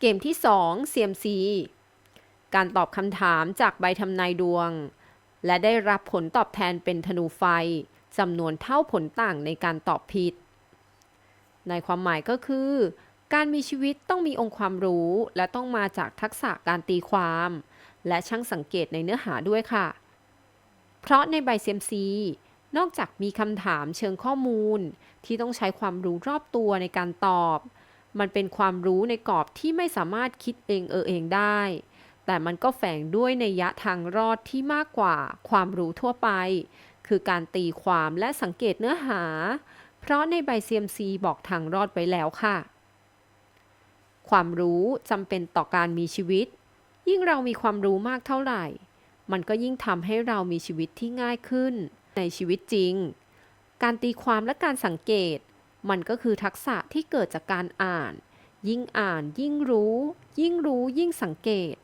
เกมที่ 2 CMC การตอบคำถามจากใบทำนายดวง และได้รับผลตอบแทนเป็นธนูไฟจำนวนเท่าผลต่างในการตอบผิด ในความหมายก็คือ การมีชีวิตต้องมีองค์ความรู้และต้องมาจากทักษะการตีความ และช่างสังเกตในเนื้อหาด้วยค่ะ เพราะในใบ CMC นอกจากมีคำถามเชิงข้อมูล ที่ต้องใช้ความรู้รอบตัวในการตอบ มันเป็นความรู้ในกรอบที่ไม่สามารถคิดเองเออเองได้ แต่มันก็แฝงด้วยในยะทางรอดที่มากกว่าความรู้ทั่วไป คือการตีความและสังเกตเนื้อหา เพราะในใบ CMC บอกทางรอดไว้แล้วค่ะ ความรู้จำเป็นต่อการมีชีวิต ยิ่งเรามีความรู้มากเท่าไหร่ มันก็ยิ่งทำให้เรามีชีวิตที่ง่ายขึ้น ในชีวิตจริง การตีความและการสังเกต มันก็คือทักษะที่เกิดจากการอ่าน ยิ่งอ่านยิ่งรู้ ยิ่งรู้ยิ่งสังเกต